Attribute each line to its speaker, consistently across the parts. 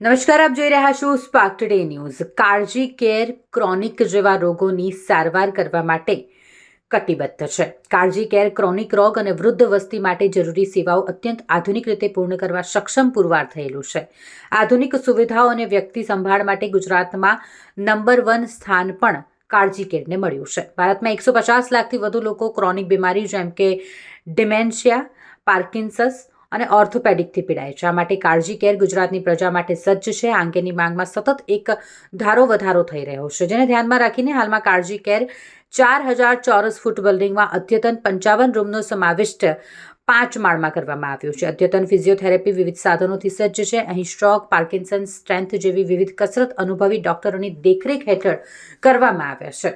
Speaker 1: નમસ્કાર, આપ જોઈ રહ્યા છો સ્પાર્ક ટુડે ન્યૂઝ કાળજી કેર ક્રોનિક જેવા રોગોની સારવાર કરવા માટે કટિબદ્ધ છે. કાળજી કેર ક્રોનિક રોગ અને વૃદ્ધ વસ્તી માટે જરૂરી સેવાઓ અત્યંત આધુનિક રીતે પૂર્ણ કરવા સક્ષમ પુરવાર થયેલું છે. આધુનિક સુવિધાઓ અને વ્યક્તિ સંભાળ માટે ગુજરાતમાં નંબર વન સ્થાન પણ કાળજી કેરને મળ્યું છે. ભારતમાં એકસો પચાસ લાખથી વધુ લોકો ક્રોનિક બીમારી, જેમ કે ડિમેન્શિયા, પાર્કિન્સસ અને ઓર્થોપેડિકથી પીડાય છે. આ માટે કાળજી કેર ગુજરાતની પ્રજા માટે સજ્જ છે. આ અંગેની માંગમાં સતત એક ધારો વધારો થઈ રહ્યો છે, જેને ધ્યાનમાં રાખીને હાલમાં કાળજી કેર ચાર હજાર ચોરસ ફૂટ બિલ્ડિંગમાં અદ્યતન પંચાવન રૂમનો સમાવિષ્ટ પાંચ માળમાં કરવામાં આવ્યું છે. અદ્યતન ફિઝિયોથેરાપી વિવિધ સાધનોથી સજ્જ છે. અહીં સ્ટ્રોક, પાર્કિન્સન, સ્ટ્રેન્થ જેવી વિવિધ કસરત અનુભવી ડોક્ટરોની દેખરેખ હેઠળ કરવામાં આવે છે.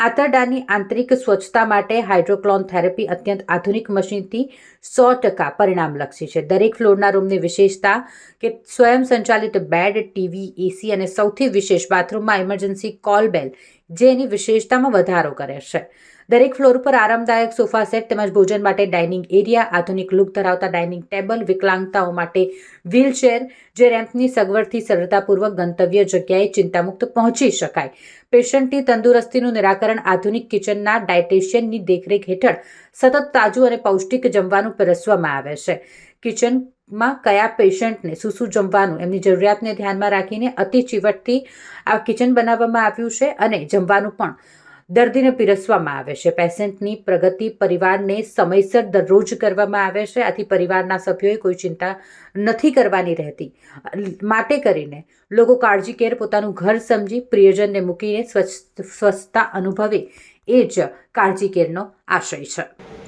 Speaker 1: આંતરડાની આંતરિક સ્વચ્છતા માટે હાઇડ્રોક્લોન થેરેપી અત્યંત આધુનિક મશીનથી સો ટકા પરિણામલક્ષી છે. દરેક ફ્લોરના રૂમની વિશેષતા કે સ્વયં સંચાલિત બેડ, ટીવી, એસી અને સૌથી વિશેષ બાથરૂમમાં ઇમરજન્સી કોલ બેલ જે એની વિશેષતામાં વધારો કરે છે. દરેક ફ્લોર પર આરામદાયક સોફા સેટ તેમજ ભોજન માટે ડાઇનિંગ એરિયા, આધુનિક લુક ધરાવતા ડાઇનિંગ ટેબલ, વિકલાંગતાઓ માટે વ્હીલચેર, જે રેમ્પની સગવડથી સરળતાપૂર્વક ગંતવ્ય જગ્યાએ ચિંતામુક્ત પહોંચી શકાય. પેશન્ટની તંદુરસ્તીનું નિરાકરણ આધુનિક કિચનના ડાયટેશિયનની દેખરેખ હેઠળ સતત તાજું અને પૌષ્ટિક જમવાનું પીરસવામાં આવે છે. કિચનમાં કયા પેશન્ટને શું શું જમવાનું, એમની જરૂરિયાતને ધ્યાનમાં રાખીને અતિ ચીવટથી આ કિચન બનાવવામાં આવ્યું છે અને જમવાનું પણ દર્દીને પીરસવામાં આવે છે. પેશન્ટની પ્રગતિ પરિવારને સમયસર દરરોજ કરવામાં આવે છે. આથી પરિવારના સભ્યોએ કોઈ ચિંતા નથી કરવાની રહેતી. માટે કરીને લોકો કાળજી કેર પોતાનું ઘર સમજી પ્રિયજનને મૂકીને સ્વચ્છ સ્વચ્છતા અનુભવે એ જ કાળજી કેરનો આશય છે.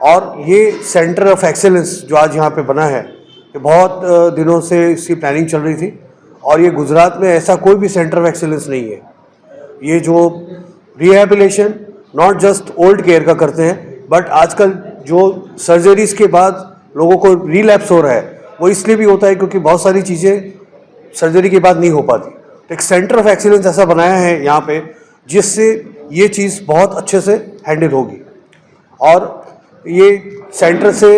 Speaker 2: और ये सेंटर ऑफ़ एक्सेलेंस जो आज यहाँ पे बना है, ये बहुत दिनों से इसकी प्लानिंग चल रही थी और ये गुजरात में ऐसा कोई भी सेंटर ऑफ़ एक्सेलेंस नहीं है। ये जो rehabilitation not just old care का करते हैं बट आजकल जो सर्जरीज के बाद लोगों को रिलैप्स हो रहा है, वो इसलिए भी होता है क्योंकि बहुत सारी चीज़ें सर्जरी के बाद नहीं हो पाती। तो एक सेंटर ऑफ़ एक्सीलेंस ऐसा बनाया है यहाँ पे, जिससे ये चीज़ बहुत अच्छे से हैंडल होगी। और ये सेंटर से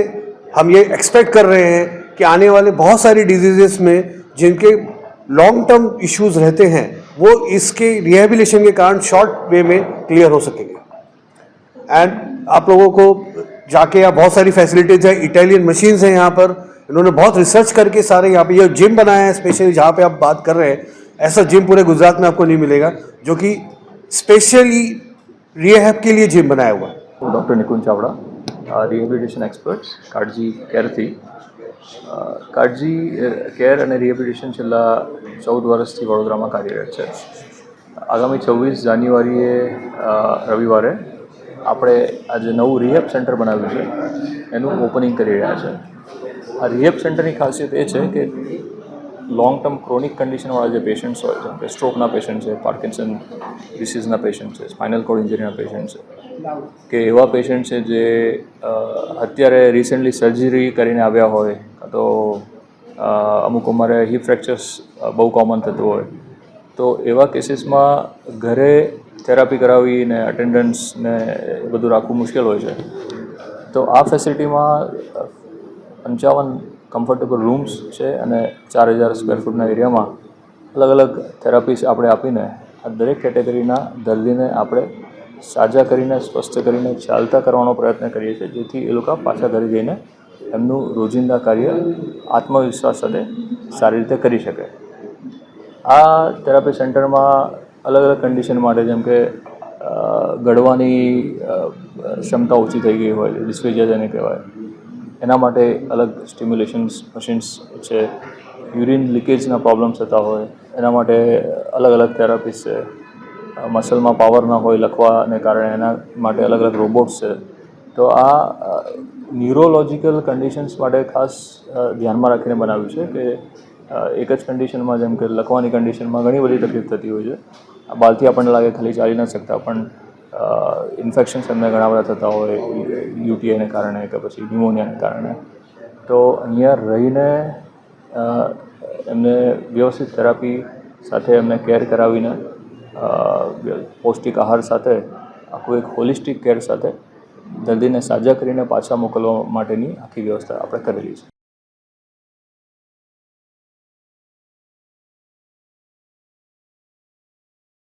Speaker 2: हम ये एक्सपेक्ट कर रहे हैं कि आने वाले बहुत सारी डिजीजेस में जिनके लॉन्ग टर्म इश्यूज़ रहते हैं, वो इसके रिहेबिलेशन के कारण शॉर्ट वे में क्लियर हो सकेंगे। एंड आप लोगों को जाके यहाँ बहुत सारी फैसिलिटीज़ है इटालियन मशीन्स हैं यहाँ पर। इन्होंने बहुत रिसर्च करके सारे यहाँ पे ये जिम बनाया है स्पेशली जहाँ पे आप बात कर रहे हैं। ऐसा जिम पूरे गुजरात में आपको नहीं मिलेगा, जो कि स्पेशली रिहेब के लिए जिम बनाया हुआ है।
Speaker 3: Doctor Nikunj Chavda. Rehabilitation expert કાળજી કેરથી કાળજી કેર અને રિહેબિલિટેશન છેલ્લા ચૌદ વર્ષથી વડોદરામાં કાર્યરત છે. આગામી છવ્વીસ જાન્યુઆરીએ રવિવારે આપણે આજે નવું રિહેબ સેન્ટર બનાવ્યું છે. એનું ઓપનિંગ કરી રહ્યા છે. આ રિહેબ સેન્ટરની ખાસિયત એ છે કે લોંગ ટર્મ ક્રોનિક કન્ડિશનવાળા જે પેશન્ટ્સ હોય જેમ કે સ્ટ્રોકના પેશન્ટ છે પાર્કિન્સન ડિસીઝના પેશન્ટ છે સ્પાઇનલ કોડ ઇન્જરીના પેશન્ટ છે, કે એવા પેશન્ટ છે જે અત્યારે રિસેન્ટલી સર્જરી કરીને આવ્યા હોય, કાં તો અમુક ઉંમરે હિપ ફ્રેક્ચર્સ બહુ કોમન થતું હોય, તો એવા કેસીસમાં ઘરે થેરાપી કરાવી ને અટેન્ડન્સ બધું રાખવું મુશ્કેલ હોય છે. તો આ ફેસિલિટીમાં પંચાવન કમ્ફર્ટેબલ રૂમ્સ છે અને ચાર હજાર સ્ક્વેર ફૂટના એરિયામાં અલગ અલગ થેરાપીસ આપણે આપીને આ દરેક કેટેગરીના દર્દીને આપણે સાજા કરીને, સ્વસ્થ કરીને, ચાલતા કરવાનો પ્રયત્ન કરીએ છીએ, જેથી એ લોકો પાછા ઘરે જઈને એમનું રોજિંદા કાર્ય આત્મવિશ્વાસ સાથે સારી રીતે કરી શકે. આ થેરાપી સેન્ટરમાં અલગ અલગ કન્ડિશન માટે જેમ કે ગળવાની ક્ષમતા ઓછી થઈ ગઈ હોય ડિસ્ફેજિયા જેને કહેવાય એના માટે અલગ સ્ટિમ્યુલેશન્સ મશીન્સ છે. યુરિન લીકેજના પ્રોબ્લેમ્સ થતા હોય, એના માટે અલગ અલગ થેરાપીસ છે. મસલમાં પાવર ન હોય લખવાને કારણે એના માટે અલગ અલગ રોબોટ્સ છે. તો આ ન્યુરોલોજિકલ કન્ડિશન્સ માટે ખાસ ધ્યાનમાં રાખીને બનાવ્યું છે કે એક જ કન્ડિશનમાં જેમ કે લખવાની કન્ડિશનમાં ઘણી બધી તકલીફ થતી હોય છે. આ બાલથી આપણને લાગે ખાલી ચાલી ન શકતા, પણ ઇન્ફેક્શન્સ એમને ઘણા બધા થતા હોય, યુટીઆઈને કારણે કે પછી ન્યુમોનિયાને કારણે. તો અહીંયા રહીને એમને વ્યવસ્થિત થેરાપી સાથે એમને કેર કરાવીને પૌષ્ટિક આહાર સાથે, આખું એક હોલિસ્ટિક કેર સાથે દર્દીને સાજા કરીને પાછા મોકલવા માટેની આખી વ્યવસ્થા આપણે કરેલી છે.